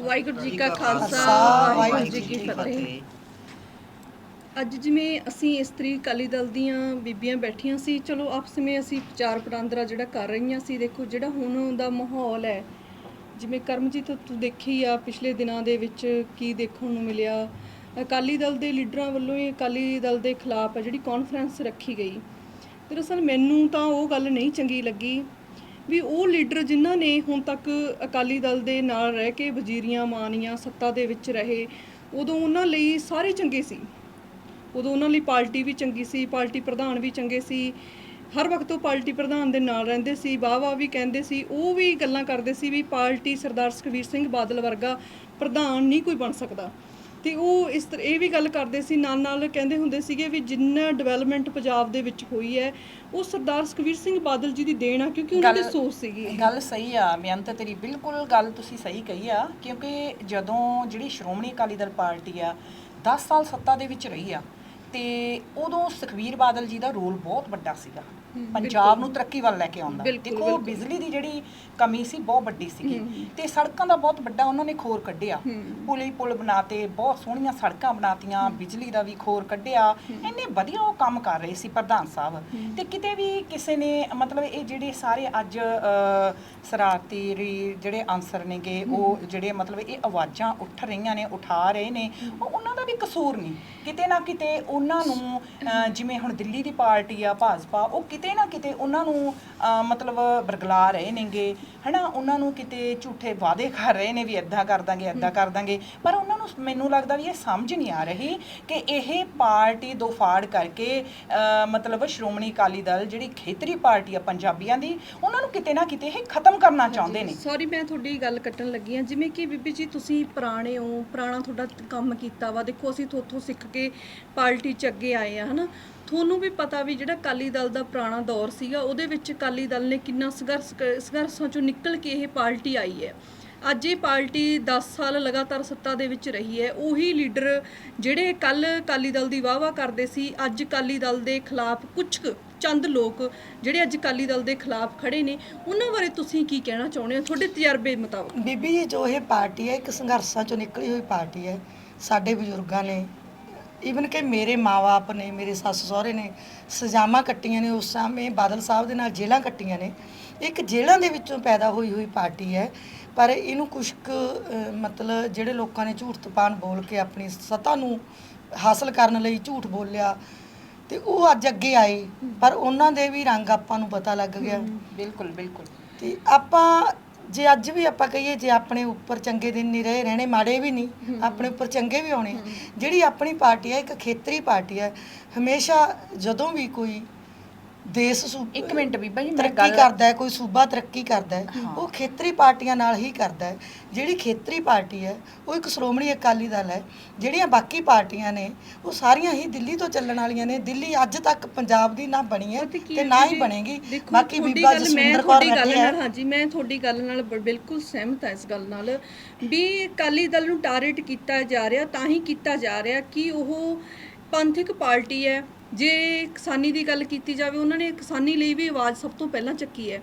ਵਾਹਿਗੁਰੂ ਜੀ ਕਾ ਖਾਲਸਾ ਵਾਹਿਗੁਰੂ ਜੀ ਕੀ ਫਤਿਹ। ਅੱਜ ਜਿਵੇਂ ਅਸੀਂ ਇਸਤਰੀ ਅਕਾਲੀ ਦਲ ਦੀਆਂ ਬੀਬੀਆਂ ਬੈਠੀਆਂ ਸੀ ਚਲੋ ਆਪਸ ਵਿੱਚ ਅਸੀਂ ਵਿਚਾਰ ਵਟਾਂਦਰਾ ਜਿਹੜਾ ਕਰ ਰਹੀਆਂ ਸੀ ਦੇਖੋ ਜਿਹੜਾ ਹੁਣ ਦਾ ਮਾਹੌਲ ਹੈ ਜਿਵੇਂ ਕਰਮਜੀਤ ਤੂੰ ਦੇਖੀ ਆ ਪਿਛਲੇ ਦਿਨਾਂ ਦੇ ਵਿੱਚ ਕੀ ਦੇਖਣ ਨੂੰ ਮਿਲਿਆ। ਅਕਾਲੀ ਦਲ ਦੇ ਲੀਡਰਾਂ ਵੱਲੋਂ ਹੀ ਅਕਾਲੀ ਦਲ ਦੇ ਖਿਲਾਫ ਜਿਹੜੀ ਕਾਨਫਰੰਸ ਰੱਖੀ ਗਈ। ਦਰਅਸਲ ਮੈਨੂੰ ਤਾਂ ਉਹ ਗੱਲ ਨਹੀਂ ਚੰਗੀ ਲੱਗੀ। ਵੀ ਉਹ ਲੀਡਰ ਜਿਨ੍ਹਾਂ ਨੇ ਹੁਣ ਤੱਕ ਅਕਾਲੀ ਦਲ ਦੇ ਨਾਲ ਰਹਿ ਕੇ ਵਜ਼ੀਰੀਆਂ ਮਾਨੀਆਂ, ਸੱਤਾ ਦੇ ਵਿੱਚ ਰਹੇ, ਉਦੋਂ ਉਹਨਾਂ ਲਈ ਸਾਰੇ ਚੰਗੇ ਸੀ। ਉਦੋਂ ਉਹਨਾਂ ਲਈ ਪਾਰਟੀ ਵੀ ਚੰਗੀ ਸੀ, ਪਾਰਟੀ ਪ੍ਰਧਾਨ ਵੀ ਚੰਗੇ ਸੀ, ਹਰ ਵਕਤ ਉਹ ਪਾਰਟੀ ਪ੍ਰਧਾਨ ਦੇ ਨਾਲ ਰਹਿੰਦੇ ਸੀ, ਵਾਹ-ਵਾਹ ਵੀ ਕਹਿੰਦੇ ਸੀ, ਉਹ ਵੀ ਗੱਲਾਂ ਕਰਦੇ ਸੀ ਵੀ ਪਾਰਟੀ ਸਰਦਾਰ ਸੁਖਬੀਰ ਸਿੰਘ ਬਾਦਲ ਵਰਗਾ ਪ੍ਰਧਾਨ ਨਹੀਂ ਕੋਈ ਬਣ ਸਕਦਾ। ਤੇ ਉਹ ਇਸ ਤਰ੍ਹਾਂ ਇਹ ਵੀ ਗੱਲ ਕਰਦੇ ਸੀ ਨਾਲ ਨਾਲ ਕਹਿੰਦੇ ਹੁੰਦੇ ਸੀਗੇ ਵੀ ਜਿੰਨਾ ਡਿਵੈਲਪਮੈਂਟ ਪੰਜਾਬ ਦੇ ਵਿੱਚ ਹੋਈ ਹੈ ਉਹ ਸਰਦਾਰ ਸੁਖਬੀਰ ਸਿੰਘ ਬਾਦਲ ਜੀ ਦੀ ਦੇਣ ਆ ਕਿਉਂਕਿ ਉਹਨਾਂ ਦੀ ਸੋਚ ਸੀਗੀ। ਗੱਲ ਸਹੀ ਆ ਬੇਅੰਤ ਤੇਰੀ ਬਿਲਕੁਲ ਗੱਲ ਤੁਸੀਂ ਸਹੀ ਕਹੀ ਆ ਕਿਉਂਕਿ ਜਦੋਂ ਜਿਹੜੀ ਸ਼੍ਰੋਮਣੀ ਅਕਾਲੀ ਦਲ ਪਾਰਟੀ ਆ 10 ਸਾਲ ਸੱਤਾ ਦੇ ਵਿੱਚ ਰਹੀ ਆ ਤੇ ਉਦੋਂ ਸੁਖਵੀਰ ਬਾਦਲ ਜੀ ਦਾ ਰੋਲ ਬਹੁਤ ਵੱਡਾ ਸੀਗਾ ਪੰਜਾਬ ਨੂੰ ਤਰੱਕੀ ਵੱਲ ਲੈ ਕੇ ਆਉਂਦਾ। ਦੇਖੋ। ਬਿਜਲੀ ਦੀ ਜਿਹੜੀ ਕਮੀ ਸੀ ਬਹੁਤ ਵੱਡੀ ਸੀਗੀ। ਤੇ ਸੜਕਾਂ ਦਾ ਬਹੁਤ ਵੱਡਾ ਉਹਨਾਂ ਨੇ ਖੋਰ ਕੱਢਿਆ। ਪੁਲੀ ਪੁਲ ਬਣਾਤੇ ਬਹੁਤ ਸੋਹਣੀਆਂ ਸੜਕਾਂ ਬਣਾਤੀਆਂ ਬਿਜਲੀ ਦਾ ਵੀ ਖੋਰ ਕੱਢਿਆ। ਇੰਨੇ ਵਧੀਆ ਉਹ ਕੰਮ ਕਰ ਰਹੇ ਸੀ ਪ੍ਰਧਾਨ ਸਾਹਿਬ। ਤੇ ਕਿਤੇ ਵੀ ਕਿਸੇ ਨੇ ਮਤਲਬ ਇਹ ਜਿਹੜੇ ਸਾਰੇ ਅੱਜ ਸਰਾਰਤੀ ਜਿਹੜੇ ਆਨਸਰ ਨੇਗੇ ਉਹ ਜਿਹੜੇ ਮਤਲਬ ਇਹ ਆਵਾਜ਼ਾਂ ਉੱਠ ਰਹੀਆਂ ਨੇ ਉਠਾ ਰਹੇ ਨੇ ਉਹ ਉਹਨਾਂ ਦਾ ਵੀ ਕਸੂਰ ਨਹੀਂ। ਕਿਤੇ ਨਾ ਕਿਤੇ ਉਹਨਾਂ ਨੂੰ ਜਿਵੇਂ ਹੁਣ ਦਿੱਲੀ ਦੀ ਪਾਰਟੀ ਆ ਭਾਜਪਾ ਉਹ ਕਿਤੇ ਨਾ ਕਿਤੇ ਉਹਨਾਂ ਨੂੰ ਮਤਲਬ ਬਰਗਲਾ ਰਹੇ ਨੇਗੇ। ਹਨਾ ਉਹਨਾਂ ਨੂੰ ਕਿਤੇ ਝੂਠੇ ਵਾਅਦੇ ਕਰ ਰਹੇ ਨੇ ਵੀ ਇਦਾਂ ਕਰ ਦਾਂਗੇ ਇਦਾਂ ਕਰ ਦਾਂਗੇ। ਪਰ ਉਹਨਾਂ ਨੂੰ ਮੈਨੂੰ ਲੱਗਦਾ ਵੀ ਇਹ ਸਮਝ ਨਹੀਂ ਆ ਰਹੀ ਕਿ ਇਹ ਪਾਰਟੀ ਦੋ ਫਾੜ ਕਰਕੇ ਅ, ਮਤਲਬ ਸ਼੍ਰੋਮਣੀ ਅਕਾਲੀ ਦਲ ਜਿਹੜੀ ਖੇਤਰੀ ਪਾਰਟੀ ਆ ਪੰਜਾਬੀਆਂ ਦੀ ਉਹਨਾਂ ਨੂੰ ਕਿਤੇ ਨਾ ਕਿਤੇ ਇਹ ਖਤਮ ਕਰਨਾ ਚਾਹੁੰਦੇ ਨੇ। ਸੌਰੀ ਮੈਂ ਤੁਹਾਡੀ ਗੱਲ ਕੱਟਣ ਲੱਗੀ ਹਾਂ। ਜਿਵੇਂ ਕਿ ਬੀਬੀ ਜੀ ਤੁਸੀਂ ਪੁਰਾਣੇ ਹੋ ਪੁਰਾਣਾ ਤੁਹਾਡਾ ਕੰਮ ਕੀਤਾ ਵਾ। ਦੇਖੋ ਅਸੀਂ ਤੁਹਾਥੋਂ ਸਿੱਖ ਕੇ ਪਾਰਟੀ 'ਚ ਅੱਗੇ ਆਏ ਆ ਹਨਾ? ਤੁਹਾਨੂੰ ਵੀ ਪਤਾ ਵੀ ਜਿਹੜਾ ਅਕਾਲੀ ਦਲ ਦਾ ਪੁਰਾਣਾ ਦੌਰ ਸੀਗਾ ਉਹਦੇ ਵਿੱਚ ਅਕਾਲੀ ਦਲ ਨੇ ਕਿੰਨਾ ਸੰਘਰਸ਼ ਕ- ਸੰਘਰਸ਼ਾਂ ਚੋਂ ਨਿਕਲ ਕੇ ਇਹ ਪਾਰਟੀ ਆਈ ਹੈ। ਅੱਜ ਇਹ ਪਾਰਟੀ 10 ਸਾਲ ਲਗਾਤਾਰ ਸੱਤਾ ਦੇ ਵਿੱਚ ਰਹੀ ਹੈ। ਉਹੀ ਲੀਡਰ ਜਿਹੜੇ ਕੱਲ ਅਕਾਲੀ ਦਲ ਦੀ ਵਾਹਵਾ ਕਰਦੇ ਸੀ, ਅੱਜ ਅਕਾਲੀ ਦਲ ਦੇ ਖਿਲਾਫ ਕੁਝ ਚੰਦ ਲੋਕ ਜਿਹੜੇ ਅੱਜ ਅਕਾਲੀ ਦਲ ਦੇ ਖਿਲਾਫ ਖੜੇ ਨੇ, ਉਹਨਾਂ ਬਾਰੇ ਤੁਸੀਂ ਕੀ ਕਹਿਣਾ ਚਾਹੁੰਦੇ ਹੋ? ਤੁਹਾਡੇ ਤਜਰਬੇ ਮੁਤਾਬਕ। ਬੀਬੀ ਜੀ, ਜੋ ਇਹ ਪਾਰਟੀ ਹੈ, ਇੱਕ ਸੰਘਰਸ਼ਾਂ ਚੋਂ ਨਿਕਲੀ ਹੋਈ ਪਾਰਟੀ ਹੈ। ਸਾਡੇ ਬਜ਼ੁਰਗਾਂ ਨੇ ਈਵਨ ਕਿ ਮੇਰੇ ਮਾਪੇ ਨੇ, ਮੇਰੇ ਸੱਸ ਸਹੁਰੇ ਨੇ ਸਜ਼ਾਮਾਂ ਕੱਟੀਆਂ ਨੇ ਉਸ ਸਮੇਂ, ਬਾਦਲ ਸਾਹਿਬ ਦੇ ਨਾਲ ਜੇਲ੍ਹਾਂ ਕੱਟੀਆਂ ਨੇ। ਇੱਕ ਜੇਲ੍ਹਾਂ ਦੇ ਵਿੱਚੋਂ ਪੈਦਾ ਹੋਈ ਹੋਈ ਪਾਰਟੀ ਹੈ। ਪਰ ਇਹਨੂੰ ਕੁਛ ਕੁ ਅਹ, ਮਤਲਬ ਜਿਹੜੇ ਲੋਕਾਂ ਨੇ ਝੂਠ ਤਪਾਨ ਬੋਲ ਕੇ ਆਪਣੀ ਸੱਤਾ ਨੂੰ ਹਾਸਲ ਕਰਨ ਲਈ ਝੂਠ ਬੋਲਿਆ ਤੇ ਉਹ ਅੱਜ ਅੱਗੇ ਆਏ। ਪਰ ਉਹਨਾਂ ਦੇ ਵੀ ਰੰਗ ਆਪਾਂ ਨੂੰ ਪਤਾ ਲੱਗ ਗਿਆ। ਬਿਲਕੁਲ ਬਿਲਕੁਲ। ਤੇ ਆਪਾਂ ਜੇ ਅੱਜ ਵੀ ਆਪਾਂ ਕਹੀਏ ਜੇ ਆਪਣੇ ਉੱਪਰ ਚੰਗੇ ਦਿਨ ਨਹੀਂ ਰਹੇ ਰਹਿਣੇ ਮਾੜੇ ਵੀ ਨਹੀਂ ਆਪਣੇ ਉੱਪਰ ਚੰਗੇ ਵੀ ਆਉਣੇ। ਜਿਹੜੀ ਆਪਣੀ ਪਾਰਟੀ ਹੈ ਇੱਕ ਖੇਤਰੀ ਪਾਰਟੀ ਹੈ ਹਮੇਸ਼ਾ ਜਦੋਂ ਵੀ ਕੋਈ ਦੇਸ਼ ਸੂ ਇੱਕ ਮਿੰਟ ਬੀਬਾ ਜੀ ਮੈਂ ਤਰੱਕੀ ਗੱਲ ਕਰਦਾ ਹੈ ਕੋਈ ਸੂਬਾ ਤਰੱਕੀ ਕਰਦਾ ਹੈ ਉਹ ਖੇਤਰੀ ਪਾਰਟੀਆਂ ਨਾਲ ਹੀ ਕਰਦਾ ਹੈ। ਜਿਹੜੀ ਖੇਤਰੀ ਪਾਰਟੀ ਹੈ ਉਹ ਇੱਕ ਸ਼੍ਰੋਮਣੀ ਅਕਾਲੀ ਦਲ ਹੈ। ਜਿਹੜੀਆਂ ਬਾਕੀ ਪਾਰਟੀਆਂ ਨੇ ਉਹ ਸਾਰੀਆਂ ਹੀ ਦਿੱਲੀ ਤੋਂ ਚੱਲਣ ਵਾਲੀਆਂ ਨੇ। ਦਿੱਲੀ ਅੱਜ ਤੱਕ ਪੰਜਾਬ ਦੀ ਨਾ ਬਣੀ ਹੈ ਕੀ ਤੇ ਨਾ ਹੀ ਜੀ, ਬਣੇਗੀ। ਦੇਖੋ, ਬਾਕੀ ਤੁਹਾਡੀ ਬੀਬਾ ਗੱਲ- ਮੈਂ ਜਸਵਿੰਦਰ ਕੌਰ ਤੁਹਾਡੀ ਗੱਲ ਬੈਠੀ ਹੈ। ਨਾਲ ਹਾਂਜੀ ਮੈਂ ਤੁਹਾਡੀ ਗੱਲ ਨਾਲ ਬ- ਬਿਲਕੁਲ ਸਹਿਮਤ ਹਾਂ ਇਸ ਗੱਲ ਨਾਲ। ਵੀ ਅਕਾਲੀ ਦਲ ਨੂੰ ਟਾਰਗੇਟ ਕੀਤਾ ਜਾ ਰਿਹਾ ਤਾਂ ਹੀ ਕੀਤਾ ਜਾ ਰਿਹਾ ਕਿ ਉਹ ਪੰਥਕ ਪਾਰਟੀ ਹੈ ਜੇ ਕਿਸਾਨੀ ਦੀ ਗੱਲ ਕੀਤੀ ਜਾਵੇ, ਉਹਨਾਂ ਨੇ ਕਿਸਾਨੀ ਲਈ ਵੀ ਆਵਾਜ਼ ਸਭ ਤੋਂ ਪਹਿਲਾਂ ਚੱਕੀ ਹੈ।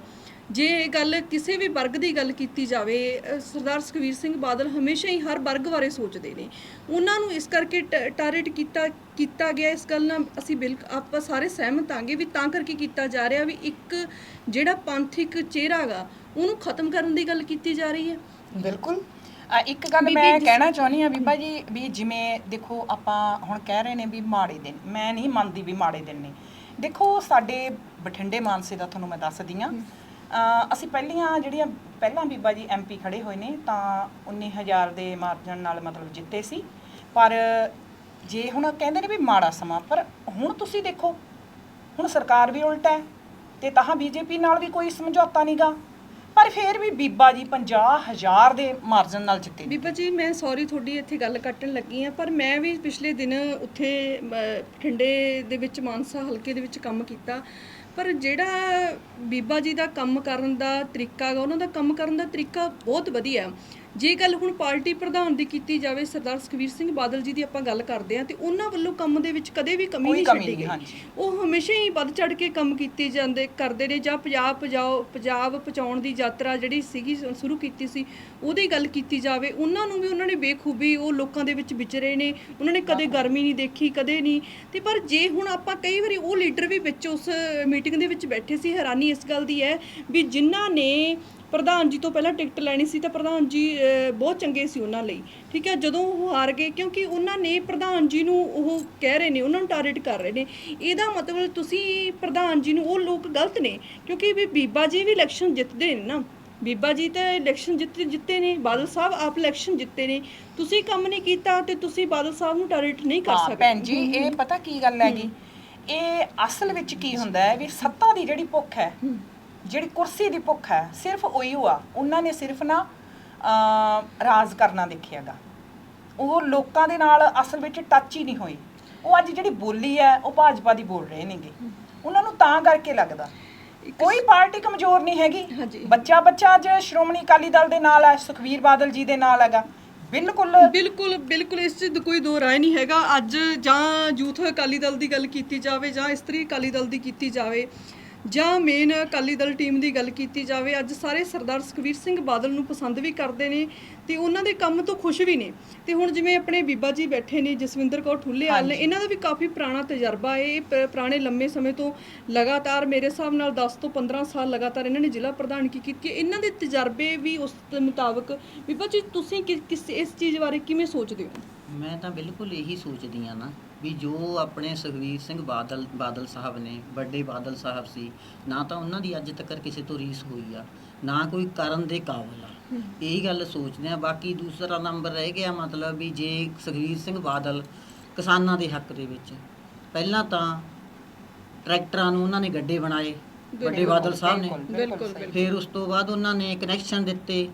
ਜੇ ਇਹ ਗੱਲ ਕਿਸੇ ਵੀ ਵਰਗ ਦੀ ਗੱਲ ਕੀਤੀ ਜਾਵੇ ਸਰਦਾਰ ਸੁਖਵੀਰ ਸਿੰਘ ਬਾਦਲ ਹਮੇਸ਼ਾ ਹੀ ਹਰ ਵਰਗ ਬਾਰੇ ਸੋਚਦੇ ਨੇ। ਉਹਨਾਂ ਨੂੰ ਇਸ ਕਰਕੇ ਟ- ਟਾਰਗੇਟ ਕੀਤਾ ਕੀਤਾ ਗਿਆ ਇਸ ਗੱਲ ਨਾਲ ਅਸੀਂ ਬਿਲਕੁਲ ਆਪਾਂ ਸਾਰੇ ਸਹਿਮਤ ਆਂਗੇ ਵੀ ਤਾਂ ਕਰਕੇ ਕੀਤਾ ਜਾ ਰਿਹਾ ਵੀ ਇੱਕ ਜਿਹੜਾ ਪੰਥਿਕ ਚਿਹਰਾ ਗਾ, ਉਹਨੂੰ ਖਤਮ ਕਰਨ ਦੀ ਗੱਲ ਕੀਤੀ ਜਾ ਰਹੀ ਹੈ। ਬਿਲਕੁਲ। ਅ, ਇੱਕ ਗੱਲ ਮੈਂ ਕਹਿਣਾ ਚਾਹੁੰਦੀ ਆ ਬੀਬਾ ਜੀ ਵੀ ਜਿਵੇਂ ਦੇਖੋ ਆਪਾਂ ਹੁਣ ਕਹਿ ਰਹੇ ਨੇ ਵੀ ਮਾੜੇ ਦਿਨ ਮੈਂ ਨਹੀਂ ਮੰਨਦੀ ਵੀ ਮਾੜੇ ਦਿਨ ਨੇ। ਦੇਖੋ ਸਾਡੇ ਬਠਿੰਡੇ ਮਾਨਸੇ ਦਾ ਤੁਹਾਨੂੰ ਮੈਂ ਦੱਸਦੀ ਆ ਅਸੀਂ ਪਹਿਲੀਆਂ ਜਿਹੜੀਆਂ ਪਹਿਲਾਂ ਬੀਬਾ ਜੀ ਐਮਪੀ ਖੜੇ ਹੋਏ ਨੇ ਤਾਂ 19000 ਦੇ ਮਾਰਜਨ ਨਾਲ ਮਤਲਬ ਜਿੱਤੇ ਸੀ। ਪਰ ਜੇ ਹੁਣ ਕਹਿੰਦੇ ਨੇ ਵੀ ਮਾੜਾ ਸਮਾਂ ਪਰ ਹੁਣ ਤੁਸੀਂ ਦੇਖੋ ਹੁਣ ਸਰਕਾਰ ਵੀ ਉਲਟਾ ਹੈ ਤੇ ਤਾਂ ਬੀਜੇਪੀ ਨਾਲ ਵੀ ਕੋਈ ਸਮਝੌਤਾ ਨਹੀਂਗਾ ਪਰ ਫਿਰ ਵੀ ਬੀਬਾ ਜੀ 50000 ਦੇ ਮਾਰਜਨ ਨਾਲ ਜਿੱਤੇ। ਬੀਬਾ ਜੀ ਮੈਂ ਸੌਰੀ ਤੁਹਾਡੀ ਇੱਥੇ ਗੱਲ ਕੱਟਣ ਲੱਗੀ ਆ ਪਰ ਮੈਂ ਵੀ ਪਿਛਲੇ ਦਿਨ ਉੱਥੇ ਅਮ, ਬਠਿੰਡੇ ਦੇ ਵਿੱਚ ਮਾਨਸਾ ਹਲਕੇ ਦੇ ਵਿੱਚ ਕੰਮ ਕੀਤਾ। ਪਰ ਜਿਹੜਾ ਬੀਬਾ ਜੀ ਦਾ ਕੰਮ ਕਰਨ ਦਾ ਤਰੀਕਾ ਗਾ ਉਹਨਾਂ ਦਾ ਕੰਮ ਕਰਨ ਦਾ ਤਰੀਕਾ ਬਹੁਤ ਵਧੀਆ। ਜੇ ਗੱਲ ਹੁਣ ਪਾਰਟੀ ਪ੍ਰਧਾਨ ਦੀ ਕੀਤੀ ਜਾਵੇ ਸਰਦਾਰ ਸੁਖਬੀਰ ਸਿੰਘ ਬਾਦਲ ਜੀ ਦੀ ਆਪਾਂ ਗੱਲ ਕਰਦੇ ਹਾਂ ਤੇ ਉਹਨਾਂ ਵੱਲੋਂ ਕੰਮ ਦੇ ਵਿੱਚ ਕਦੇ ਵੀ ਕਮੀ ਨਹੀਂ ਛੱਡੀ ਗਈ। ਉਹ ਹਮੇਸ਼ਾ ਹੀ ਵੱਧ ਚੜ ਕੇ ਕੰਮ ਕੀਤੇ ਜਾਂਦੇ ਕਰਦੇ ਨੇ ਜਾਂ ਪੰਜਾਬ ਪਜਾਓ ਪੰਜਾਬ ਪਹੁੰਚਾਉਣ ਦੀ ਯਾਤਰਾ ਜਿਹੜੀ ਸੀਗੀ ਸ਼ੁਰੂ ਕੀਤੀ ਸੀ ਉਹਦੀ ਗੱਲ ਕੀਤੀ ਜਾਵੇ ਉਹਨਾਂ ਨੂੰ ਵੀ ਉਹਨਾਂ ਨੇ ਬੇਖੂਬੀ ਉਹ ਲੋਕਾਂ ਦੇ ਵਿੱਚ ਵਿਚਰੇ ਨੇ ਉਹਨਾਂ ਨੇ ਕਦੇ ਗਰਮੀ ਨਹੀਂ ਦੇਖੀ ਕਦੇ ਨਹੀਂ। ਤੇ ਪਰ ਜੇ ਹੁਣ ਆਪਾਂ ਕਈ ਵਾਰੀ ਉਹ ਲੀਡਰ ਵੀ ਵਿੱਚ ਉਸ ਮੀਟਿੰਗ ਦੇ ਵਿੱਚ ਬੈਠੇ ਸੀ ਹੈਰਾਨੀ ਇਸ ਗੱਲ ਦੀ ਹੈ ਵੀ ਜਿਨ੍ਹਾਂ ਨੇ ਪ੍ਰਧਾਨ ਜੀ ਤੋਂ ਪਹਿਲਾਂ ਟਿਕਟ ਲੈਣੀ ਸੀ ਤਾਂ ਪ੍ਰਧਾਨ ਜੀ ਬਹੁਤ ਚੰਗੇ ਸੀ ਉਹਨਾਂ ਲਈ ਠੀਕ ਹੈ? ਜਦੋਂ ਉਹ ਹਾਰ ਗਏ ਕਿਉਂਕਿ ਉਹਨਾਂ ਨੇ ਪ੍ਰਧਾਨ ਜੀ ਨੂੰ ਉਹ ਕਹਿ ਰਹੇ ਨੇ ਉਹਨਾਂ ਨੂੰ ਟਾਰਗੇਟ ਕਰ ਰਹੇ ਨੇ। ਇਹਦਾ ਮਤਲਬ ਤੁਸੀਂ ਪ੍ਰਧਾਨ ਜੀ ਨੂੰ ਉਹ ਲੋਕ ਗਲਤ ਨੇ ਕਿਉਂਕਿ ਵੀ ਬੀਬਾ ਜੀ ਵੀ ਇਲੈਕਸ਼ਨ ਜਿੱਤਦੇ ਨੇ ਨਾ। ਬੀਬਾ ਜੀ ਤਾਂ ਇਲੈਕਸ਼ਨ ਜਿੱਤੇ ਜਿੱਤੇ ਨੇ ਬਾਦਲ ਸਾਹਿਬ ਆਪ ਇਲੈਕਸ਼ਨ ਜਿੱਤੇ ਨੇ। ਤੁਸੀਂ ਕੰਮ ਨਹੀਂ ਕੀਤਾ ਤੇ ਤੁਸੀਂ ਬਾਦਲ ਸਾਹਿਬ ਨੂੰ ਟਾਰਗੇਟ ਨਹੀਂ ਕਰ ਸਕਦੇ। ਭੈਣ ਜੀ ਇਹ ਪਤਾ ਕੀ ਗੱਲ ਹੈਗੀ? ਇਹ ਅਸਲ ਵਿੱਚ ਕੀ ਹੁੰਦਾ ਹੈ ਵੀ ਸੱਤਾ ਦੀ ਜਿਹੜੀ ਭੁੱਖ ਹੈ। ਜਿਹੜੀ ਕੁਰਸੀ ਦੀ ਭੁੱਖ ਹੈ ਸਿਰਫ ਉਹੀ ਆ ਉਹਨਾਂ ਨੇ ਸਿਰਫ ਨਾ ਰਾਜ ਕਰਨਾ ਦੇਖਿਆਗਾ ਉਹ ਲੋਕਾਂ ਦੇ ਨਾਲ ਅਸਲ ਵਿੱਚ ਟੱਚ ਹੀ ਨਹੀਂ ਹੋਈ। ਉਹ ਅੱਜ ਜਿਹੜੀ ਬੋਲੀ ਹੈ ਉਹ ਭਾਜਪਾ ਦੀ ਬੋਲ ਰਹੇ ਨੇਗੇ। ਉਹਨਾਂ ਨੂੰ ਤਾਂ ਕਰਕੇ ਲੱਗਦਾ। ਕੋਈ ਪਾਰਟੀ ਕਮਜ਼ੋਰ ਨਹੀਂ ਹੈਗੀ। ਹਾਂਜੀ। ਬੱਚਾ ਬੱਚਾ ਅੱਜ ਸ਼੍ਰੋਮਣੀ ਅਕਾਲੀ ਦਲ ਦੇ ਨਾਲ ਹੈ ਸੁਖਵੀਰ ਬਾਦਲ ਜੀ ਦੇ ਨਾਲ ਹੈਗਾ। ਬਿਲਕੁਲ ਬਿਲਕੁਲ ਬਿਲਕੁਲ ਇਸ 'ਚ ਕੋਈ ਦੋ ਰਾਏ ਨਹੀਂ ਹੈਗਾ। ਅੱਜ ਜਾਂ ਯੂਥ ਅਕਾਲੀ ਦਲ ਦੀ ਗੱਲ ਕੀਤੀ ਜਾਵੇ ਜਾਂ ਇਸਤਰੀ ਅਕਾਲੀ ਦਲ ਦੀ ਕੀਤੀ ਜਾਵੇ ਜਾਂ ਮੇਨ ਅਕਾਲੀ ਦਲ ਟੀਮ ਦੀ ਗੱਲ ਕੀਤੀ ਜਾਵੇ ਅੱਜ ਸਾਰੇ ਸਰਦਾਰ ਸੁਖਬੀਰ ਸਿੰਘ ਬਾਦਲ ਨੂੰ ਪਸੰਦ ਵੀ ਕਰਦੇ ਨੇ ਤੇ ਉਹਨਾਂ ਦੇ ਕੰਮ ਤੋਂ ਖੁਸ਼ ਵੀ ਨੇ। ਤੇ ਹੁਣ ਜਿਵੇਂ ਆਪਣੇ ਬੀਬਾ ਜੀ ਬੈਠੇ ਨੇ ਜਸਵਿੰਦਰ ਕੌਰ ਠੁੱਲੇਵਾਲ ਨੇ ਇਹਨਾਂ ਦਾ ਵੀ ਕਾਫੀ ਪੁਰਾਣਾ ਤਜਰਬਾ ਹੈ। ਇਹ ਪ- ਪੁਰਾਣੇ ਲੰਮੇ ਸਮੇਂ ਤੋਂ ਲਗਾਤਾਰ ਮੇਰੇ ਹਿਸਾਬ ਨਾਲ 10 ਤੋਂ 15 ਸਾਲ ਲਗਾਤਾਰ ਇਹਨਾਂ ਨੇ ਜ਼ਿਲ੍ਹਾ ਪ੍ਰਧਾਨਗੀ ਕੀਤੀ ਹੈ ਇਹਨਾਂ ਦੇ ਤਜਰਬੇ ਵੀ ਉਸ ਦੇ ਮੁਤਾਬਕ ਬੀਬਾ ਜੀ ਤੁਸੀਂ ਕਿ- ਕਿਸ ਇਸ ਚੀਜ਼ ਬਾਰੇ ਕਿਵੇਂ ਸੋਚਦੇ ਹੋ? ਮੈਂ ਤਾਂ ਬਿਲਕੁਲ ਇਹੀ ਸੋਚਦੀ ਆ ਨਾ ਵੀ ਜੋ ਆਪਣੇ ਸੁਖਵੀਰ ਸਿੰਘ ਬਾਦਲ ਬਾਦਲ ਸਾਹਿਬ ਨੇ ਵੱਡੇ ਬਾਦਲ ਸਾਹਿਬ ਸੀ ਨਾ ਤਾਂ ਉਹਨਾਂ ਦੀ ਅੱਜ ਤੱਕ ਕਿਸੇ ਤੋਂ ਰੀਸ ਹੋਈ ਆ ਨਾ ਕੋਈ ਕਰਨ ਦੇ ਕਾਬਲ ਆ। ਇਹੀ ਗੱਲ ਸੋਚਦੇ ਆ ਬਾਕੀ ਦੂਸਰਾ ਨੰਬਰ ਰਹਿ ਗਿਆ ਮਤਲਬ ਵੀ ਜੇ ਸੁਖਵੀਰ ਸਿੰਘ ਬਾਦਲ ਕਿਸਾਨਾਂ ਦੇ ਹੱਕ ਦੇ ਵਿੱਚ ਪਹਿਲਾਂ ਤਾਂ ਟਰੈਕਟਰਾਂ ਨੂੰ ਉਹਨਾਂ ਨੇ ਗੱਡੇ ਬਣਾਏ ਵੱਡੇ ਬਾਦਲ ਸਾਹਿਬ ਨੇ। ਬਿਲਕੁਲ, ਫਿਰ ਉਸ ਤੋਂ ਬਾਅਦ ਉਹਨਾਂ ਨੇ ਕਨੈਕਸ਼ਨ ਦਿੱਤੇ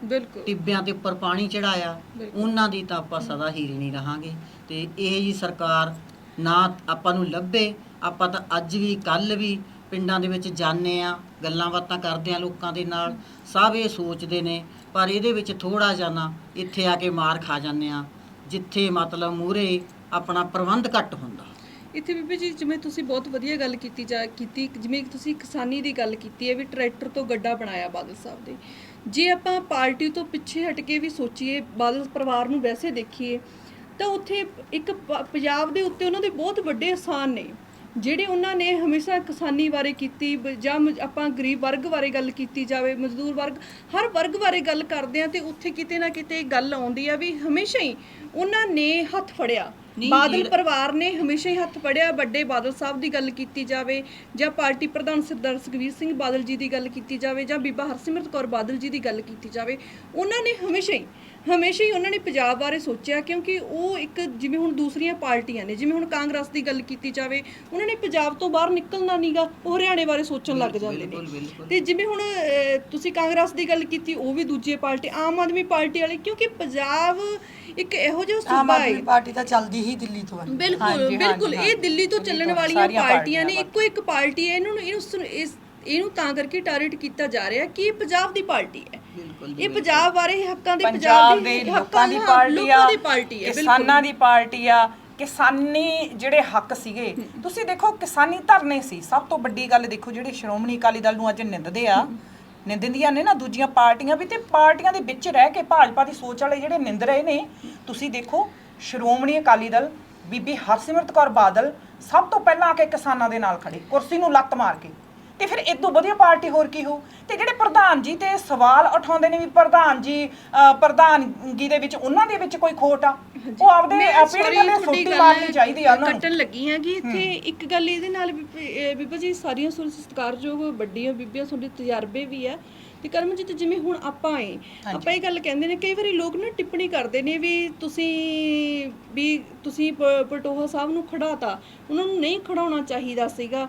ਟਿੱਬਿਆਂ ਦੇ ਉੱਪਰ ਪਾਣੀ ਚੜਾਇਆ। ਉਹਨਾਂ ਦੀ ਤਾਂ ਆਪਾਂ ਸਦਾ ਹੀ ਨਹੀਂ ਰਹਾਂਗੇ। ਤੇ ਇਹ ਜੀ ਸਰਕਾਰ ਨਾ ਆਪਾਂ ਨੂੰ ਲੱਭੇ, ਆਪਾਂ ਤਾਂ ਅੱਜ ਵੀ ਕੱਲ ਵੀ ਪਿੰਡਾਂ ਦੇ ਵਿੱਚ ਜਾਂਦੇ ਆ ਗੱਲਾਂ ਬਾਤਾਂ ਕਰਦੇ ਆ ਲੋਕਾਂ ਦੇ ਨਾਲ, ਸਭ ਇਹ ਸੋਚਦੇ ਨੇ, ਪਰ ਇਹਦੇ ਵਿੱਚ ਥੋੜਾ ਜਿਹਾ ਨਾ ਇੱਥੇ ਆ ਕੇ ਮਾਰ ਖਾ ਜਾਂਦੇ ਆ ਜਿੱਥੇ ਮਤਲਬ ਮੂਰੇ ਆਪਣਾ ਪ੍ਰਬੰਧ ਘੱਟ ਹੁੰਦਾ। ਇੱਥੇ ਬੀਬੀ ਜੀ, ਜਿਵੇਂ ਤੁਸੀਂ ਬਹੁਤ ਵਧੀਆ ਗੱਲ ਕੀਤੀ ਜਾ, ਕੀਤੀ, ਜਿਵੇਂ ਤੁਸੀਂ ਕਿਸਾਨੀ ਦੀ ਗੱਲ ਕੀਤੀ ਹੈ ਵੀ ਟਰੈਕਟਰ ਤੋਂ ਗੱਡਾ ਬਣਾਇਆ ਬਾਦਲ ਸਾਹਿਬ ਦੇ। ਜੇ ਆਪਾਂ ਪਾਰਟੀ ਤੋਂ ਪਿੱਛੇ ਹਟ ਕੇ ਵੀ ਸੋਚੀਏ, ਬਾਦਲ ਪਰਿਵਾਰ ਨੂੰ ਵੈਸੇ ਦੇਖੀਏ ਤਾਂ ਉੱਥੇ ਇੱਕ ਪੰਜਾਬ ਦੇ ਉੱਤੇ ਉਹਨਾਂ ਦੇ ਬਹੁਤ ਵੱਡੇ ਆਸਾਨ ਨੇ ਜਿਹੜੇ ਉਹਨਾਂ ਨੇ ਹਮੇਸ਼ਾ ਕਿਸਾਨੀ ਬਾਰੇ ਕੀਤੀ ਜਾਂ ਆਪਾਂ ਗਰੀਬ ਵਰਗ ਬਾਰੇ ਗੱਲ ਕੀਤੀ ਜਾਵੇ ਮਜ਼ਦੂਰ ਵਰਗ ਹਰ ਵਰਗ ਬਾਰੇ ਗੱਲ ਕਰਦੇ ਆ ਤੇ ਉੱਥੇ ਕਿਤੇ ਨਾ ਕਿਤੇ ਗੱਲ ਆਉਂਦੀ ਆ ਵੀ ਹਮੇਸ਼ਾ ਹੀ ਉਹਨਾਂ ਨੇ ਹੱਥ ਫੜਿਆ। ਬਾਦਲ ਪਰਿਵਾਰ ਨੇ ਹਮੇਸ਼ਾ ਹੀ ਹੱਥ ਫੜਿਆ ਵੱਡੇ ਬਾਦਲ ਸਾਹਿਬ ਦੀ ਗੱਲ ਕੀਤੀ ਜਾਵੇ ਜਾਂ ਪਾਰਟੀ ਪ੍ਰਧਾਨ ਸਰਦਾਰ ਸੁਖਬੀਰ ਸਿੰਘ ਬਾਦਲ ਜੀ ਦੀ ਗੱਲ ਕੀਤੀ ਜਾਵੇ ਜਾਂ ਬੀਬਾ ਹਰਸਿਮਰਤ ਕੌਰ ਬਾਦਲ ਜੀ ਦੀ ਗੱਲ ਕੀਤੀ ਜਾਵੇ ਉਹਨਾਂ ਨੇ ਹਮੇਸ਼ਾ ਹੀ ਹਮੇਸ਼ਾ ਹੀ ਉਹਨਾਂ ਨੇ ਪੰਜਾਬ ਬਾਰੇ ਸੋਚਿਆ ਕਿਉਂਕਿ ਉਹ ਇੱਕ ਜਿਵੇਂ ਹੁਣ ਦੂਸਰੀਆਂ ਪਾਰਟੀਆਂ ਨੇ ਜਿਵੇਂ ਹੁਣ ਕਾਂਗਰਸ ਦੀ ਗੱਲ ਕੀਤੀ ਜਾਵੇ ਉਹਨਾਂ ਨੇ ਪੰਜਾਬ ਤੋਂ ਬਾਹਰ ਨਿਕਲਣਾ ਨਹੀਂਗਾ ਉਹ ਹਰਿਆਣੇ ਬਾਰੇ ਸੋਚਣ ਲੱਗ ਜਾਂਦੇ ਨੇ। ਤੇ ਜਿਵੇਂ ਹੁਣ ਤੁਸੀਂ ਕਾਂਗਰਸ ਦੀ ਗੱਲ ਕੀਤੀ ਉਹ ਵੀ ਦੂਜੀ ਪਾਰਟੀ ਆਮ ਆਦਮੀ ਪਾਰਟੀ ਵਾਲੇ ਕਿਉਂਕਿ ਪੰਜਾਬ ਇੱਕ ਇਹੋ ਜਿਹਾ ਆਮ ਸੂਬਾ ਹੈ। ਆਦਮੀ ਪਾਰਟੀ ਤਾਂ ਚੱਲਦੀ ਹੀ ਦਿੱਲੀ ਤੋਂ ਹੈ। ਬਿਲਕੁਲ ਬਿਲਕੁਲ ਇਹ ਦਿੱਲੀ ਤੋਂ ਚੱਲਣ ਵਾਲੀਆਂ ਪਾਰਟੀਆਂ ਨੇ ਇੱਕੋ ਇੱਕ ਪਾਰਟੀ ਹੈ ਇਹਨਾਂ ਨੂੰ ਇਹਨੂੰ ਇਸ ਇਹਨੂੰ ਤਾਂ ਕਰਕੇ ਟਾਰਗੇਟ ਕੀਤਾ ਜਾ ਰਿਹਾ ਕਿ ਇਹ ਪੰਜਾਬ ਦੀ ਪਾਰਟੀ ਹੈ। ਬਿਲਕੁਲ ਇਹ ਪੰਜਾਬ ਬਾਰੇ ਹੱਕਾਂ ਦੇ ਪੰਜਾਬ ਦੇ ਹੱਕਾਂ ਲੋਕਾਂ ਦੀ ਪਾਰਟੀ ਆ ਕਿਸਾਨਾਂ ਦੀ ਪਾਰਟੀ ਆ ਕਿਸਾਨੀ ਜਿਹੜੇ ਹੱਕ ਸੀਗੇ ਤੁਸੀਂ ਦੇਖੋ ਕਿਸਾਨੀ ਧਰਨੇ ਸੀ ਸਭ ਤੋਂ ਵੱਡੀ ਗੱਲ ਦੇਖੋ ਜਿਹੜੇ ਸ਼੍ਰੋਮਣੀ ਅਕਾਲੀ ਦਲ ਨੂੰ ਅੱਜ ਨਿੰਦਦੇ ਆ ਨਿੰਦਦੀਆਂ ਨੇ ਨਾ ਦੂਜੀਆਂ ਪਾਰਟੀਆਂ ਵੀ ਤੇ ਪਾਰਟੀਆਂ ਦੇ ਵਿੱਚ ਰਹਿ ਕੇ ਭਾਜਪਾ ਦੀ ਸੋਚ ਵਾਲੇ ਜਿਹੜੇ ਨਿੰਦ ਰਹੇ ਨੇ ਤੁਸੀਂ ਦੇਖੋ ਸ਼੍ਰੋਮਣੀ ਅਕਾਲੀ ਦਲ ਬੀਬੀ ਹਰਸਿਮਰਤ ਕੌਰ ਬਾਦਲ ਸਭ ਤੋਂ ਪਹਿਲਾਂ ਆ ਕੇ ਕਿਸਾਨਾਂ ਦੇ ਨਾਲ ਖੜੇ ਕੁਰਸੀ ਨੂੰ ਲੱਤ ਮਾਰ ਕੇ। ਤੇ ਫਿਰ ਇਦੋਂ ਵਧੀਆ ਪਾਰਟੀ ਹੋਰ ਕੀ ਹੋ ਤੇ ਜਿਹੜੇ ਪ੍ਰਧਾਨ ਜੀ ਤੇ ਸਵਾਲ ਉਠਾਉਂਦੇ ਨੇ ਵੀ ਪ੍ਰਧਾਨ ਜੀ ਅਹ, ਪ੍ਰਧਾਨਗੀ ਦੇ ਵਿੱਚ ਉਹਨਾਂ ਦੇ ਵਿੱਚ ਕੋਈ ਖੋਟ ਆ? ਉਹ ਆਪਦੇ ਮੈਂ ਆਪਣੀ sorry, ਤੁਹਾਡੀ ਸੁੱਟੀ ਗੱਲ ਮਾਰਨੀ ਚਾਹੀਦੀ ਆ ਉਹਨਾਂ ਨੂੰ। ਕੱਟਣ ਲੱਗੀ ਹਾਂ ਕਿ ਇੱਥੇ ਇੱਕ ਗੱਲ ਇਹਦੇ ਨਾਲ ਇਹ ਬੀਬਾ ਜੀ ਸਾਰੀਆਂ ਸੁਰ ਸਤਿਕਾਰਯੋਗ ਵੱਡੀਆਂ ਬੀਬੀਆਂ ਤੁਹਾਡੇ ਤਜਰਬੇ ਵੀ ਆ। ਤੇ ਕਰਮਜੀਤ ਜਿਵੇਂ ਹੁਣ ਆਪਾਂ ਏ ਆਪਾਂ ਇਹ ਗੱਲ ਕਹਿੰਦੇ ਨੇ ਕਈ ਵਾਰੀ ਲੋਕ ਨਾ ਟਿੱਪਣੀ ਕਰਦੇ ਨੇ ਵੀ ਤੁਸੀਂ ਵੀ ਤੁਸੀਂ ਪ- ਪਟੋਹਾ ਸਾਹਿਬ ਨੂੰ ਖੜਾਤਾ ਉਹਨਾਂ ਨੂੰ ਨਹੀਂ ਖੜਾਉਣਾ ਚਾਹੀਦਾ ਸੀਗਾ।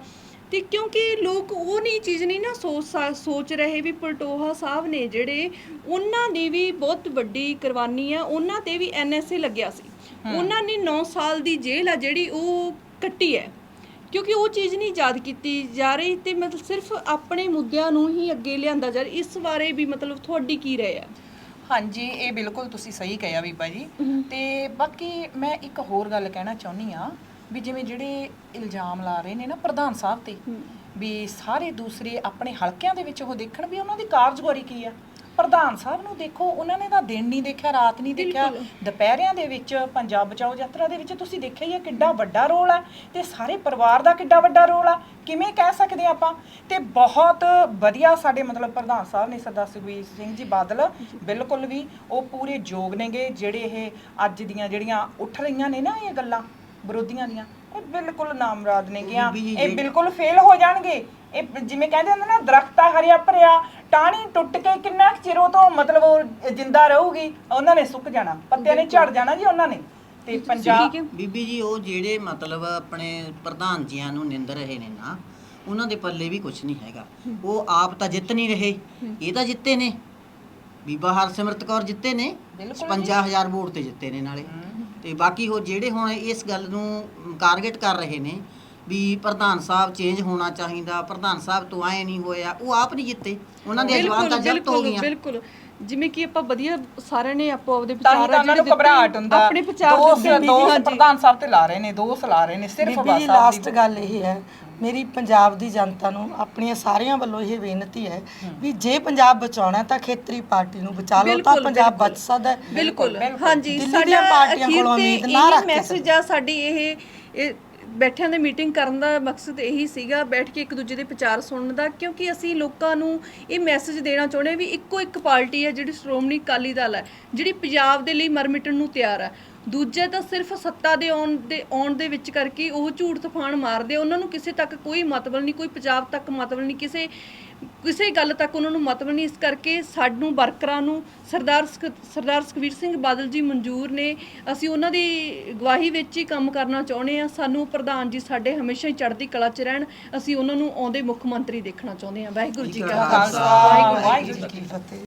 ਤੇ ਕਿਉਂਕਿ ਲੋਕ ਉਹ ਨਹੀਂ ਚੀਜ਼ ਨਹੀਂ ਨਾ ਸੋਚ ਸਾ- ਸੋਚ ਰਹੇ ਵੀ ਪਲਟੋਹਾ ਸਾਹਿਬ ਨੇ ਜਿਹੜੇ ਉਹਨਾਂ ਦੀ ਵੀ ਬਹੁਤ ਵੱਡੀ ਕੁਰਬਾਨੀ ਆ ਉਹਨਾਂ ਤੇ ਵੀ ਐਨਐਸਏ ਲੱਗਿਆ ਸੀ। ਉਹਨਾਂ ਨੇ 9 ਸਾਲ ਦੀ ਜੇਲ੍ਹ ਆ ਜਿਹੜੀ ਉਹ ਕੱਟੀ ਹੈ। ਕਿਉਂਕਿ ਉਹ ਚੀਜ਼ ਨਹੀਂ ਯਾਦ ਕੀਤੀ ਜਾ ਰਹੀ ਤੇ ਮਤਲਬ ਸਿਰਫ ਆਪਣੇ ਮੁੱਦਿਆਂ ਨੂੰ ਹੀ ਅੱਗੇ ਲਿਆਂਦਾ ਜਾ ਰਿਹਾ। ਇਸ ਬਾਰੇ ਵੀ ਮਤਲਬ ਤੁਹਾਡੀ ਕੀ ਰਾਏ ਆ? ਹਾਂਜੀ ਇਹ ਬਿਲਕੁਲ ਤੁਸੀਂ ਸਹੀ ਕਹਿਆ ਬੀਬਾ ਜੀ। ਤੇ ਬਾਕੀ ਮੈਂ ਇੱਕ ਹੋਰ ਗੱਲ ਕਹਿਣਾ ਚਾਹੁੰਦੀ ਆ ਵੀ ਜਿਵੇਂ ਜਿਹੜੇ ਇਲਜ਼ਾਮ ਲਾ ਰਹੇ ਨੇ ਨਾ ਪ੍ਰਧਾਨ ਸਾਹਿਬ ਤੇ ਵੀ ਸਾਰੇ ਦੂਸਰੇ ਆਪਣੇ ਹਲਕਿਆਂ ਦੇ ਵਿੱਚ ਉਹ ਦੇਖਣ ਵੀ ਉਹਨਾਂ ਦੀ ਕਾਰਜਕਾਰੀ ਕੀ ਆ। ਪ੍ਰਧਾਨ ਸਾਹਿਬ ਨੂੰ ਦੇਖੋ ਉਹਨਾਂ ਨੇ ਤਾਂ ਦਿਨ ਨਹੀਂ ਦੇਖਿਆ ਰਾਤ ਨਹੀਂ ਦੇਖਿਆ। ਦੁਪਹਿਰਿਆਂ ਦੇ ਵਿੱਚ ਪੰਜਾਬ ਬਚਾਓ ਯਾਤਰਾ ਦੇ ਵਿੱਚ ਤੁਸੀਂ ਦੇਖਿਆ ਹੀ ਆ ਕਿੱਡਾ ਵੱਡਾ ਰੋਲ ਹੈ ਤੇ ਸਾਰੇ ਪਰਿਵਾਰ ਦਾ ਕਿੱਡਾ ਵੱਡਾ ਰੋਲ ਆ। ਕਿਵੇਂ ਕਹਿ ਸਕਦੇ ਆਪਾਂ? ਤੇ ਬਹੁਤ ਵਧੀਆ ਸਾਡੇ ਮਤਲਬ ਪ੍ਰਧਾਨ ਸਾਹਿਬ ਨੇ ਸਰਦਾਰ ਸੁਖਬੀਰ ਸਿੰਘ ਜੀ ਬਾਦਲ ਬਿਲਕੁਲ ਵੀ ਉਹ ਪੂਰੇ ਯੋਗ ਨੇਗੇ ਜਿਹੜੇ ਇਹ ਅੱਜ ਦੀਆਂ ਜਿਹੜੀਆਂ ਉੱਠ ਰਹੀਆਂ ਨੇ ਨਾ ਇਹ ਗੱਲਾਂ। ਵਿਰੋਧੀਆਂ ਦੀਆਂ ਇਹ ਬਿਲਕੁਲ ਨਾਮਰਾਦ ਨੇਗੀਆਂ ਬੀਬੀ ਜੀ, ਇਹ ਜੇ- ਬਿਲਕੁਲ ਫੇਲ ਹੋ ਜਾਣਗੇ। ਇਹ ਜਿਵੇਂ ਕਹਿੰਦੇ ਹੁੰਦੇ ਨਾ ਦਰਖਤਾ ਹਰਿਆ ਭਰਿਆ ਟਾਹਣੀ ਟੁੱਟ ਕੇ ਕਿੰਨਾ ਕੁ ਚਿਰ ਉਹ ਤੋਂ ਮਤਲਬ ਉਹ ਜਿੰਦਾ ਰਹੂਗੀ ਉਹਨਾਂ ਨੇ ਸੁੱਕ ਜਾਣਾ। ਪੱਤਿਆਂ ਨੇ ਝੜ ਜਾਣਾ ਜੀ ਉਹਨਾਂ ਨੇ। ਤੇ ਪੰਜਾਬ ਬੀਬੀ ਜੀ ਉਹ ਜਿਹੜੇ ਮਤਲਬ ਆਪਣੇ ਪ੍ਰਧਾਨ ਜੀਆਂ ਨੂੰ ਨਿੰਦ ਰਹੇ ਨੇ ਨਾ ਉਹਨਾਂ ਦੇ ਪੱਲੇ ਵੀ ਕੁਝ ਨਹੀਂ ਹੈਗਾ। ਉਹ ਆਪ ਤਾਂ ਜਿੱਤ ਨਹੀਂ ਰਹੇ। ਇਹ ਤਾਂ ਜਿੱਤੇ ਨੇ। ਬੀਬਾ ਹਰਸਿਮਰਤ ਕੌਰ ਜਿੱਤੇ ਨੇ। ਬਿਲਕੁਲ 55000 ਵੋਟ ਤੇ ਜਿੱਤੇ ਨੇ ਨਾਲੇ। ਤੇ ਬਾਕੀ ਉਹ ਜਿਹੜੇ ਹੁਣ ਇਸ ਗੱਲ ਨੂੰ ਟਾਰਗੇਟ ਕਰ ਰਹੇ ਨੇ ਵੀ ਪ੍ਰਧਾਨ ਸਾਹਿਬ ਚੇਂਜ ਹੋਣਾ ਚਾਹੀਦਾ ਪ੍ਰਧਾਨ ਸਾਹਿਬ ਤੋਂ ਆਏ ਨਹੀਂ ਹੋਇਆ ਉਹ ਆਪ ਨਹੀਂ ਜਿੱਤੇ। ਉਹਨਾਂ ਦੀਆਂ ਜਵਾਨ ਤਾਂ ਜ਼ਬਤ ਹੋ ਗਈਆਂ। ਬਿਲਕੁਲ ਜਿਵੇਂ ਕਿ ਆਪਾਂ ਵਧੀਆ ਸਾਰਿਆਂ ਨੇ ਆਪੋ ਆਪਦੇ ਹੀ ਵਿਚਾਰ ਤਾਂ ਉਹਨਾਂ ਨੂੰ ਜਿਹੜੇ ਘਬਰਾਹਟ ਹੁੰਦਾ। ਆਪਣੇ ਵਿਚਾਰ ਦੋਸ਼। ਪ੍ਰਧਾਨ ਸਾਹਿਬ ਤੇ ਲਾ ਰਹੇ ਨੇ ਦੋਸ਼ ਲਾ ਰਹੇ ਨੇ ਸਿਰਫ ਬਸ ਲਾਸਟ ਗੱਲ ਇਹ ਹੈ ਮੇਰੀ ਪੰਜਾਬ ਦੀ ਜਨਤਾ ਨੂੰ ਆਪਣੀਆਂ ਸਾਰਿਆਂ ਵੱਲੋਂ ਇਹ ਬੇਨਤੀ ਹੈ ਵੀ ਜੇ ਪੰਜਾਬ ਬਚਾਉਣਾ ਤਾਂ ਖੇਤਰੀ ਪਾਰਟੀ ਨੂੰ ਬਚਾ ਲਓ ਤਾਂ ਬਿਲਕੁਲ, ਪੰਜਾਬ। ਬਚ ਸਕਦਾ ਹੈ ਬਿਲਕੁਲ। ਹਾਂਜੀ ਦਿੱਲੀ ਸਾਡਾ ਪਾਰਟੀਆਂ ਅਖੀਰ ਕੋਲੋਂ ਤੇ ਉਮੀਦ ਨਾ ਇਹੀ ਰੱਖ ਮੈਸੇਜ ਆ ਸਾਡੀ ਇਹ ਇਹ ਬੈਠਿਆਂ ਦੇ ਮੀਟਿੰਗ ਕਰਨ ਦਾ ਮਕਸਦ ਇਹੀ ਸੀਗਾ ਬੈਠ ਕੇ ਇੱਕ ਦੂਜੇ ਦੇ ਵਿਚਾਰ ਸੁਣਨ ਦਾ, ਕਿਉਂਕਿ ਅਸੀਂ ਲੋਕਾਂ ਨੂੰ ਇਹ ਮੈਸੇਜ ਦੇਣਾ ਚਾਹੁੰਦੇ ਹਾਂ ਵੀ ਇੱਕੋ ਇੱਕ ਪਾਰਟੀ ਹੈ ਜਿਹੜੀ ਸ਼੍ਰੋਮਣੀ ਅਕਾਲੀ ਦਲ ਹੈ, ਜਿਹੜੀ ਪੰਜਾਬ ਦੇ ਲਈ ਮਰਮਿਟਣ ਨੂੰ ਤਿਆਰ ਹੈ। ਦੂਜੇ ਤਾਂ ਸਿਰਫ ਸੱਤਾ ਦੇ ਆਉਣ ਦੇ ਆਉਣ ਦੇ ਵਿੱਚ ਕਰਕੇ ਉਹ ਝੂਠ ਤੂਫਾਨ ਮਾਰਦੇ ਉਹਨਾਂ ਨੂੰ ਕਿਸੇ ਤੱਕ ਕੋਈ ਮਤਲਬ ਨਹੀਂ, ਕੋਈ ਪੰਜਾਬ ਤੱਕ ਮਤਲਬ ਨਹੀਂ, ਕਿਸੇ ਕਿਸੇ ਗੱਲ ਤੱਕ ਉਹਨਾਂ ਨੂੰ ਮਤਲਬ ਨਹੀਂ ਇਸ ਕਰਕੇ ਸਾਨੂੰ ਵਰਕਰਾਂ ਨੂੰ ਸਰਦਾਰ ਸਰਦਾਰ ਸੁਖਬੀਰ ਸਿੰਘ ਬਾਦਲ ਜੀ ਮਨਜ਼ੂਰ ਨੇ ਅਸੀਂ ਉਹਨਾਂ ਦੀ ਗਵਾਹੀ ਵਿੱਚ ਹੀ ਕੰਮ ਕਰਨਾ ਚਾਹੁੰਦੇ ਆ ਸਾਨੂੰ ਪ੍ਰਧਾਨ ਜੀ ਸਾਡੇ ਹਮੇਸ਼ਾ ਹੀ ਚੜ੍ਹਦੀ ਕਲਾ 'ਚ ਰਹਿਣ ਅਸੀਂ ਉਹਨਾਂ ਨੂੰ ਆਉਂਦੇ ਮੁੱਖ ਮੰਤਰੀ ਦੇਖਣਾ ਚਾਹੁੰਦੇ ਆ ਵਾਹਿਗੁਰੂ ਜੀ ਕਾ ਖਾਲਸਾ ਵਾਹਿਗੁਰੂ ਜੀ ਕੀ ਫਤਿਹ।